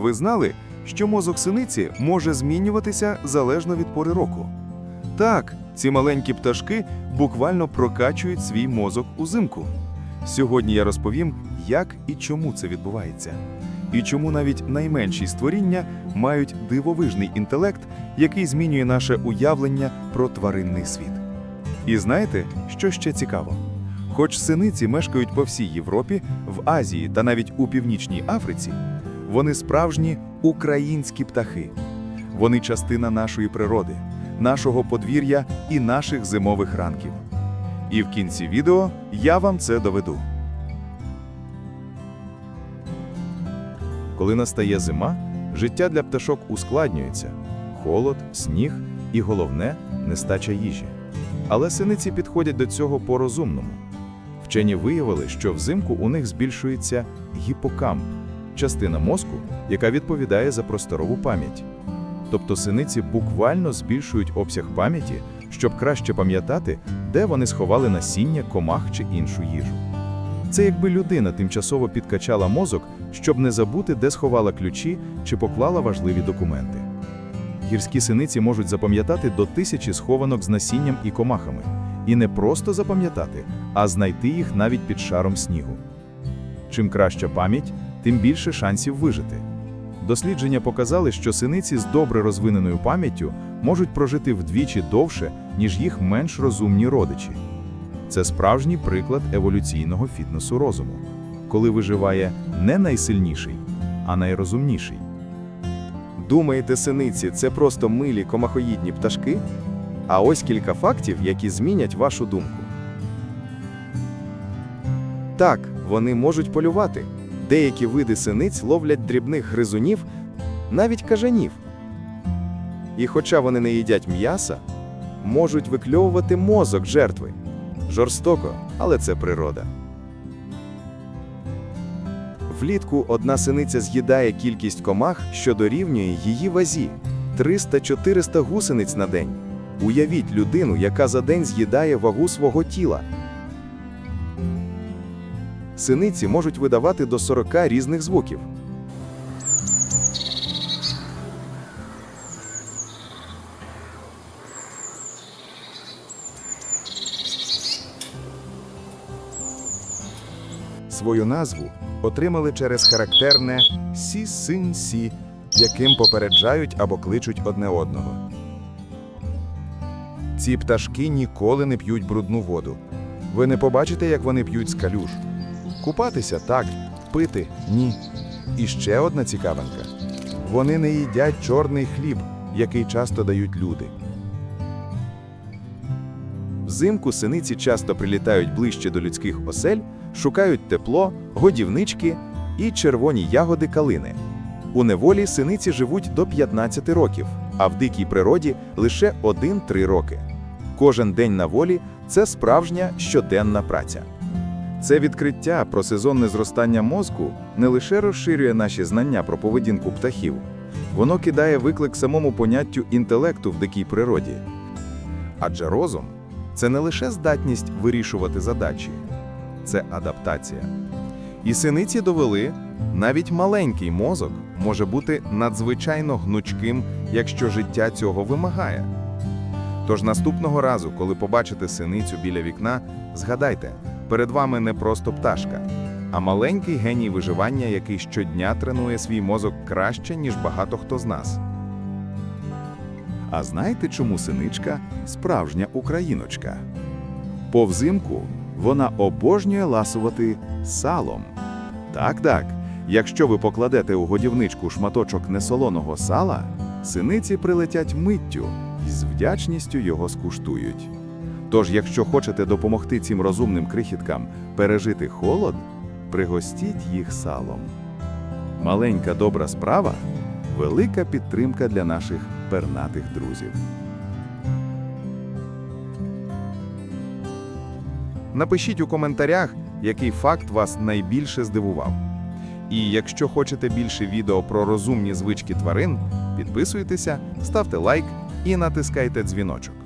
Ви знали, що мозок синиці може змінюватися залежно від пори року? Так, ці маленькі пташки буквально прокачують свій мозок узимку. Сьогодні я розповім, як і чому це відбувається. І чому навіть найменші створіння мають дивовижний інтелект, який змінює наше уявлення про тваринний світ. І знаєте, що ще цікаво? Хоч синиці мешкають по всій Європі, в Азії та навіть у Північній Африці, вони справжні українські птахи. Вони частина нашої природи, нашого подвір'я і наших зимових ранків. І в кінці відео я вам це доведу. Коли настає зима, життя для пташок ускладнюється: холод, сніг і головне нестача їжі. Але синиці підходять до цього по-розумному. Вчені виявили, що взимку у них збільшується гіпокамп частина мозку, яка відповідає за просторову пам'ять. Тобто синиці буквально збільшують обсяг пам'яті, щоб краще пам'ятати, де вони сховали насіння, комах чи іншу їжу. Це якби людина тимчасово підкачала мозок, щоб не забути, де сховала ключі чи поклала важливі документи. Гірські синиці можуть запам'ятати до тисячі схованок з насінням і комахами. І не просто запам'ятати, а знайти їх навіть під шаром снігу. Чим краща пам'ять, тим більше шансів вижити. Дослідження показали, що синиці з добре розвиненою пам'яттю можуть прожити вдвічі довше, ніж їх менш розумні родичі. Це справжній приклад еволюційного фітнесу розуму, коли виживає не найсильніший, а найрозумніший. Думаєте, синиці це просто милі комахоїдні пташки? А ось кілька фактів, які змінять вашу думку. Так, вони можуть полювати. Деякі види синиць ловлять дрібних гризунів, навіть кажанів. І хоча вони не їдять м'яса, можуть викльовувати мозок жертви. Жорстоко, але це природа. Влітку одна синиця з'їдає кількість комах, що дорівнює її вазі 300-400 гусениць на день. Уявіть людину, яка за день з'їдає вагу свого тіла. Синиці можуть видавати до 40 різних звуків. Свою назву отримали через характерне сі-син-сі, яким попереджають або кличуть одне одного. Ці пташки ніколи не п'ють брудну воду. Ви не побачите, як вони п'ють з калюж. Купатися так, пити ні. І ще одна цікавинка: вони не їдять чорний хліб, який часто дають люди. Взимку синиці часто прилітають ближче до людських осель, шукають тепло, годівнички і червоні ягоди калини. У неволі синиці живуть до 15 років, а в дикій природі лише 1-3 роки. Кожен день на волі це справжня щоденна праця. Це відкриття про сезонне зростання мозку не лише розширює наші знання про поведінку птахів, воно кидає виклик самому поняттю інтелекту в дикій природі. Адже розум це не лише здатність вирішувати задачі, це адаптація. І синиці довели, навіть маленький мозок може бути надзвичайно гнучким, якщо життя цього вимагає. Тож наступного разу, коли побачите синицю біля вікна, згадайте, перед вами не просто пташка, а маленький геній виживання, який щодня тренує свій мозок краще, ніж багато хто з нас. А знаєте, чому синичка справжня україночка? По взимку вона обожнює ласувати салом. Так, так. Якщо ви покладете у годівничку шматочок несолоного сала, синиці прилетять миттю і з вдячністю його скуштують. Тож, якщо хочете допомогти цим розумним крихіткам пережити холод, пригостіть їх салом. Маленька добра справа велика підтримка для наших пернатих друзів. Напишіть у коментарях, який факт вас найбільше здивував. І якщо хочете більше відео про розумні звички тварин, підписуйтеся, ставте лайк і натискайте дзвіночок.